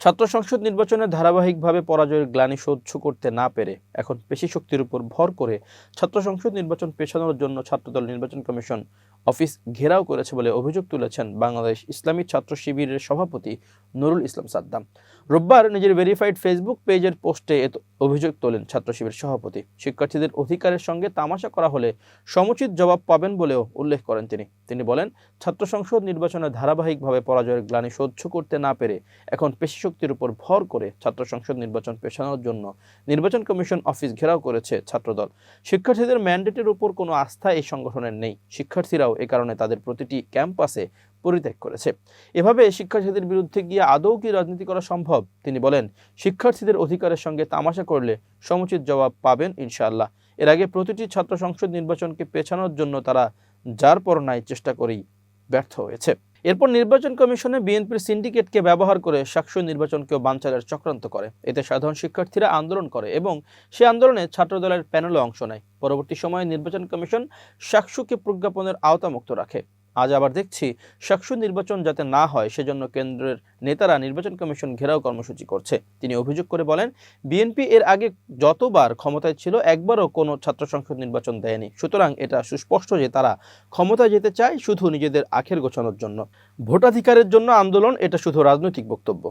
ছাত্র সংসদ নির্বাচনে ধারাবাহিকভাবে পরাজয়ের গ্লানি সহ্য করতে না পেরে এখন পেশি শক্তির উপর ভর করে ছাত্র সংসদ নির্বাচন পেছানোর জন্য ছাত্রদল নির্বাচন কমিশন অফিস ঘেরাও করেছে বলে অভিযোগ তুলেছেন বাংলাদেশ ইসলামী ছাত্র শিবিরের সভাপতি নুরুল ইসলাম সাদ্দাম। রোববার নিজের ভেরিফাইড ফেসবুক পেজের পোস্টে অভিযোগ তোলেন ছাত্র শিবির সভাপতি। শিক্ষার্থীদের অধিকারের সঙ্গে তামাশা করা হলে সমুচিত জবাব পাবেন বলেও উল্লেখ করেন তিনি। তিনি বলেন, ছাত্র সংসদ নির্বাচনে ধারাবাহিকভাবে পরাজয়ের গ্লানি সহ্য করতে না পেরে এখন পেশি শক্তির উপর ভর করে ছাত্র সংসদ নির্বাচন পেছানোর জন্য নির্বাচন কমিশন অফিস ঘেরাও করেছে ছাত্রদল। শিক্ষার্থীদের ম্যান্ডেটের উপর কোনো আস্থা এই সংগঠনের নেই। শিক্ষার্থীরাও এ কারণে তাদের প্রতিটি ক্যাম্পাসে পরিত্যাগ করেছে। এভাবে শিক্ষার্থীদের বিরুদ্ধে গিয়ে আদৌ কি রাজনীতি করা সম্ভব? তিনি বলেন, শিক্ষার্থীদের অধিকারের সঙ্গে তামাশা করলে সমুচিত জবাব পাবেন ইনশাআল্লাহ। এর আগে প্রতিটি ছাত্র সংসদ নির্বাচনকে পেছানোর জন্য তারা যার পর নাই চেষ্টা করেই ব্যর্থ হয়েছে। এরপর নির্বাচন কমিশনে বিএনপির সিন্ডিকেটকে ব্যবহার করে সাকসু নির্বাচনকেও বানচালের চক্রান্ত করে। এতে সাধারণ শিক্ষার্থীরা আন্দোলন করে এবং সে আন্দোলনে ছাত্রদলের প্যানেলও অংশ নেয়। পরবর্তী সময়ে নির্বাচন কমিশন সাকসুকে প্রজ্ঞাপনের আওতামুক্ত রাখে। আজ আবার দেখছি সাকসু নির্বাচন যাতে না হয়, সেজন্য কেন্দ্রের নেতারা নির্বাচন কমিশন ঘেরাও কর্মসূচি করছে। তিনি অভিযোগ করে বলেন, বিএনপি এর আগে যতবার ক্ষমতায় ছিল, একবারও কোনো ছাত্র সংসদ নির্বাচন দেয়নি। সুতরাং এটা সুস্পষ্ট যে তারা ক্ষমতায় যেতে চায় শুধু নিজেদের আখের গোছানোর জন্য। ভোটাধিকারের জন্য আন্দোলন, এটা শুধু রাজনৈতিক বক্তব্য।